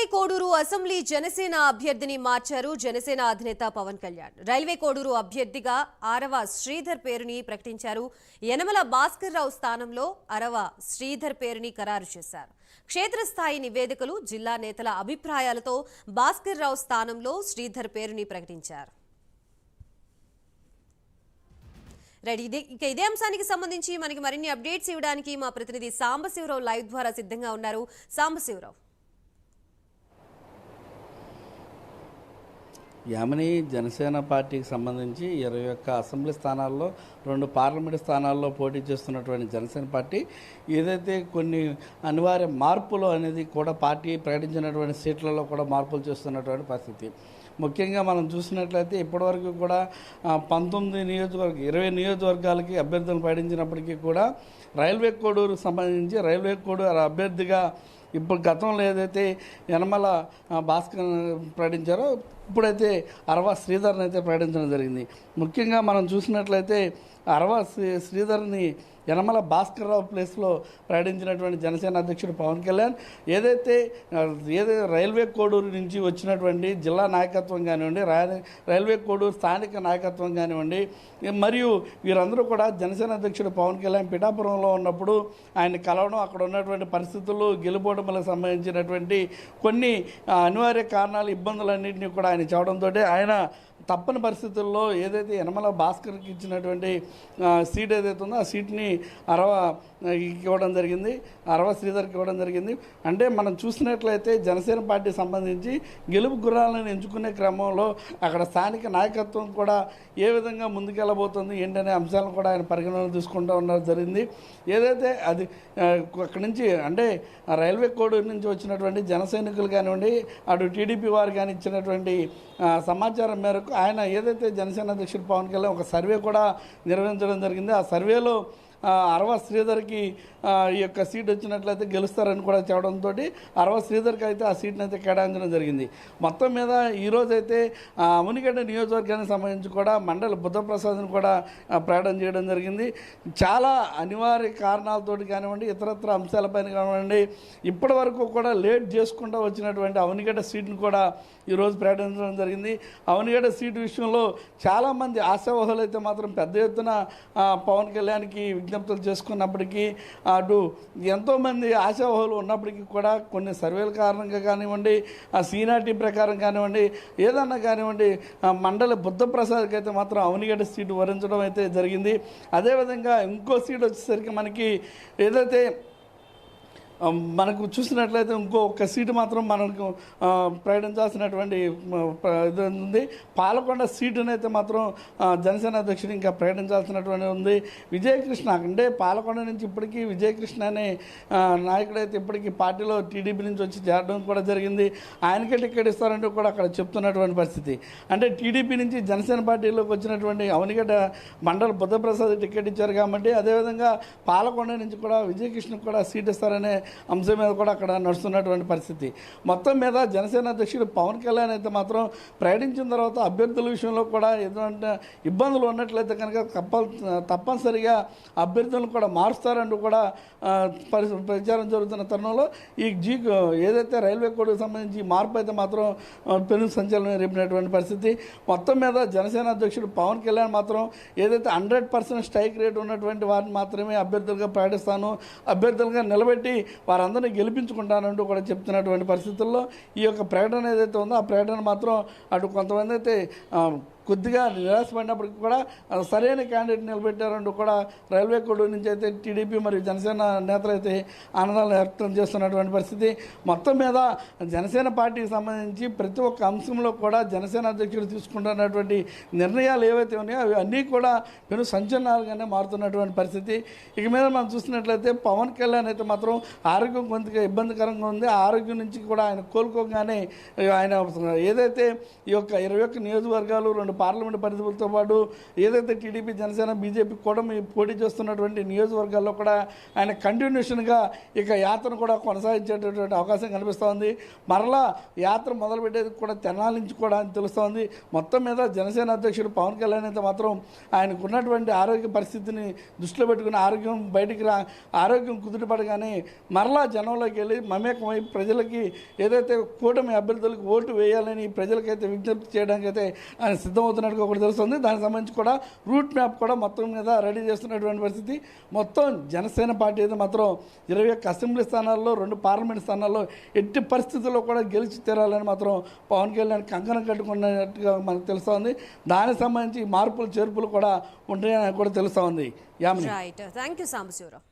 Railway Koduru assembly Janasena అభ్యర్థిని మార్చారు జనసేన అధినేత పవన్ కళ్యాణ్. రైల్వే కోడూరు అభ్యర్థిగా ఆరవ శ్రీధర్ పేరుని ప్రకటించారు. యనమల భాస్కర్ రావు స్థానంలో అరవ శ్రీధర్ పేరుని ఖరారు చేశారు. క్షేత్రస్థాయి నివేదికలు జిల్లా నేతల అభిప్రాయాలతో భాస్కర్ రావు స్థానంలో శ్రీధర్ పేరుని ప్రకటించారు. రైట్ ఇదే ఇక ఇదే అంశానికి సంబంధించి మనకి మరిన్ని అప్డేట్స్ ఇవ్వడానికి మా ప్రతినిధి సాంబశివరావు లైవ్ ద్వారా సిద్ధంగా ఉన్నారు. సాంబశివరావు. యామిని జనసేన పార్టీకి సంబంధించి ఇరవై ఒక్క అసెంబ్లీ స్థానాల్లో రెండు పార్లమెంట్ స్థానాల్లో పోటీ చేస్తున్నటువంటి జనసేన పార్టీ ఏదైతే కొన్ని అనివార్య మార్పులు అనేది కూడా పార్టీ ప్రకటించినటువంటి సీట్లలో కూడా మార్పులు చేస్తున్నటువంటి పరిస్థితి. ముఖ్యంగా మనం చూసినట్లయితే ఇప్పటివరకు కూడా పంతొమ్మిది నియోజకవర్గ ఇరవై నియోజకవర్గాలకి అభ్యర్థులను ప్రకటించినప్పటికీ కూడా రైల్వే కోడూరుకు సంబంధించి రైల్వే కోడూరు అభ్యర్థిగా ఇప్పుడు గతంలో ఏదైతే యనమల భాస్కర్ ప్రకటించారో ఇప్పుడైతే అరవా శ్రీధర్ని అయితే ప్రకటించడం జరిగింది. ముఖ్యంగా మనం చూసినట్లయితే అరవ శ్రీ శ్రీధర్ని యనమల భాస్కర్రావు ప్లేస్లో ప్రయాణించినటువంటి జనసేన అధ్యక్షుడు పవన్ కళ్యాణ్ ఏదైతే ఏదైతే రైల్వే కోడూరు నుంచి వచ్చినటువంటి జిల్లా నాయకత్వం కానివ్వండి రైల్వే కోడూరు స్థానిక నాయకత్వం కానివ్వండి మరియు వీరందరూ కూడా జనసేన అధ్యక్షుడు పవన్ కళ్యాణ్ పిఠాపురంలో ఉన్నప్పుడు ఆయన కలవడం అక్కడ ఉన్నటువంటి పరిస్థితులు గెలుపోవడంలకు సంబంధించినటువంటి కొన్ని అనివార్య కారణాలు ఇబ్బందులన్నింటినీ కూడా ఆయన చెప్పడంతో ఆయన తప్పని పరిస్థితుల్లో ఏదైతే యనమల భాస్కర్కి ఇచ్చినటువంటి సీట్ ఏదైతే ఉందో ఆ సీట్ని అరవ ఇవ్వడం జరిగింది. అరవ శ్రీధర్కి ఇవ్వడం జరిగింది. అంటే మనం చూసినట్లయితే జనసేన పార్టీ సంబంధించి గెలుపు గుర్రాలను ఎంచుకునే క్రమంలో అక్కడ స్థానిక నాయకత్వం కూడా ఏ విధంగా ముందుకెళ్ళబోతుంది ఏంటనే అంశాలను కూడా ఆయన పరిగణన తీసుకుంటూ ఉండడం జరిగింది. ఏదైతే అది అక్కడి నుంచి అంటే రైల్వే కోడ్ నుంచి వచ్చినటువంటి జన సైనికులు కానివ్వండి అటు టీడీపీ వారు కానీ ఇచ్చినటువంటి సమాచారం మేరకు ఆయన ఏదైతే జనసేన అధ్యక్షుడు పవన్ కళ్యాణ్ ఒక సర్వే కూడా నిర్వహించడం జరిగింది. ఆ సర్వేలో అరవ శ్రీధర్కి ఈ యొక్క సీట్ వచ్చినట్లయితే గెలుస్తారని కూడా చెప్పడంతో అరవ శ్రీధర్కి అయితే ఆ సీట్ని అయితే కేటాయించడం జరిగింది. మొత్తం మీద ఈరోజు అయితే ఆ, నియోజకవర్గానికి సంబంధించి కూడా మండలి బుద్ధప్రసాద్ని కూడా ప్రయాణం చేయడం జరిగింది. చాలా అనివార్య కారణాలతోటి కానివ్వండి ఇతరత్ర అంశాలపైన కానివ్వండి ఇప్పటి వరకు కూడా లేట్ చేసుకుంటూ వచ్చినటువంటి అవనిగడ్డ సీట్ని కూడా ఈరోజు ప్రకటించడం జరిగింది. అవనిగడ్డ సీటు విషయంలో చాలామంది ఆశావహులు అయితే మాత్రం పెద్ద ఎత్తున పవన్ కళ్యాణ్కి విజ్ఞప్తులు చేసుకున్నప్పటికీ అటు ఎంతోమంది ఆశావహులు ఉన్నప్పటికీ కూడా కొన్ని సర్వేల కారణంగా కానివ్వండి ఆ సీనార్టీ ప్రకారం కానివ్వండి ఏదన్నా కానివ్వండి ఆ, మండలి బుద్ధప్రసాద్కి అయితే మాత్రం అవనిగడ్డ సీటు వరించడం అయితే జరిగింది. అదేవిధంగా ఇంకో సీట్ వచ్చేసరికి మనకి ఏదైతే మనకు చూసినట్లయితే ఇంకో సీటు మాత్రం మనకు ప్రకటించాల్సినటువంటి ఇది ఉంది. పాలకొండ సీటును అయితే మాత్రం జనసేన అధ్యక్షుడు ఇంకా ప్రకటించాల్సినటువంటి ఉంది. విజయకృష్ణ అంటే పాలకొండ నుంచి ఇప్పటికీ విజయకృష్ణ అనే నాయకుడైతే ఇప్పటికీ పార్టీలో టీడీపీ నుంచి వచ్చి చేరడం కూడా జరిగింది. ఆయనకే టికెట్ ఇస్తారంటూ కూడా అక్కడ చెప్తున్నటువంటి పరిస్థితి. అంటే టీడీపీ నుంచి జనసేన పార్టీలోకి వచ్చినటువంటి అవనిగడ్డ మండల బుద్ధప్రసాద్ టికెట్ ఇచ్చారు కాబట్టి అదేవిధంగా పాలకొండ నుంచి కూడా విజయకృష్ణకు కూడా సీట్ ఇస్తారనే అంశం మీద కూడా అక్కడ నడుస్తున్నటువంటి పరిస్థితి. మొత్తం మీద జనసేన అధ్యక్షుడు పవన్ కళ్యాణ్ అయితే మాత్రం ప్రయాణించిన తర్వాత అభ్యర్థుల విషయంలో కూడా ఎటువంటి ఇబ్బందులు ఉన్నట్లయితే కనుక తప్ప తప్పనిసరిగా అభ్యర్థులను కూడా మారుస్తారంటూ కూడా పరి ప్రచారం జరుగుతున్న తరుణంలో ఈ జీ ఏదైతే రైల్వే కోడ్కి సంబంధించి మార్పు అయితే మాత్రం పెను సంచలనం రేపినటువంటి పరిస్థితి. మొత్తం మీద జనసేన అధ్యక్షుడు పవన్ కళ్యాణ్ మాత్రం ఏదైతే హండ్రెడ్ పర్సెంట్ స్ట్రైక్ రేట్ ఉన్నటువంటి వారిని మాత్రమే అభ్యర్థులుగా ప్రకటిస్తాను అభ్యర్థులుగా నిలబెట్టి వారందరినీ గెలిపించుకుంటానంటూ కూడా చెప్తున్నటువంటి పరిస్థితుల్లో ఈ యొక్క ప్రకటన ఏదైతే ఉందో ఆ ప్రకటన మాత్రం అటు కొంతమంది అయితే కొద్దిగా నిరాశపడినప్పటికీ కూడా సరైన క్యాండిడేట్ నిలబెట్టారంటూ కూడా రైల్వే కోడ్ నుంచి అయితే టీడీపీ మరియు జనసేన నేతలు అయితే ఆనందాలు వ్యక్తం చేస్తున్నటువంటి పరిస్థితి. మొత్తం మీద జనసేన పార్టీకి సంబంధించి ప్రతి ఒక్క అంశంలో కూడా జనసేన అధ్యక్షుడు తీసుకుంటున్నటువంటి నిర్ణయాలు ఏవైతే ఉన్నాయో అవి అన్నీ కూడా పెను సంచలనాలుగానే మారుతున్నటువంటి పరిస్థితి. ఇక మీద మనం చూసినట్లయితే పవన్ కళ్యాణ్ అయితే మాత్రం ఆరోగ్యం కొంతగా ఇబ్బందికరంగా ఉంది. ఆరోగ్యం నుంచి కూడా ఆయన కోలుకోగానే ఆయన ఏదైతే ఈ యొక్క ఇరవై ఒక్క నియోజకవర్గాలు రెండు పార్లమెంట్ పరిధితో పాటు ఏదైతే టీడీపీ జనసేన బీజేపీ కూడా పోటీ చేస్తున్నటువంటి నియోజకవర్గాల్లో కూడా ఆయన కంటిన్యూషన్గా ఇక యాత్రను కూడా కొనసాగించేటటువంటి అవకాశం కనిపిస్తోంది మరలా యాత్ర మొదలుపెట్టేది కూడా తెనాల నుంచి కూడా అని తెలుస్తోంది మొత్తం మీద జనసేన అధ్యక్షుడు పవన్ కళ్యాణ్ అయితే మాత్రం ఆయనకు ఉన్నటువంటి ఆరోగ్య పరిస్థితిని దృష్టిలో పెట్టుకుని ఆరోగ్యం బయటికి రా ఆరోగ్యం కుదుటపడగానే మరలా జనంలోకి వెళ్ళి మమేకమై ప్రజలకి ఏదైతే కూటమి అభ్యర్థులకు ఓటు వేయాలని ప్రజలకైతే విజ్ఞప్తి చేయడానికి అయితే ఆయన అవుతున్నట్టుగా కూడా తెలుస్తుంది. దానికి సంబంధించి కూడా రూట్ మ్యాప్ కూడా మొత్తం మీద రెడీ చేస్తున్నటువంటి పరిస్థితి. మొత్తం జనసేన పార్టీ అయితే మాత్రం ఇరవై ఒక్క అసెంబ్లీ స్థానాల్లో రెండు పార్లమెంట్ స్థానాల్లో ఎట్టి పరిస్థితుల్లో కూడా గెలిచి తీరాలని మాత్రం పవన్ కళ్యాణ్ కంకణం కట్టుకున్నట్టుగా మనకు తెలుస్తోంది. దానికి సంబంధించి మార్పులు చేర్పులు కూడా ఉంటాయని కూడా తెలుస్తోంది. యామ్ రైట్ థ్యాంక్ యూ సాంబశివరావు.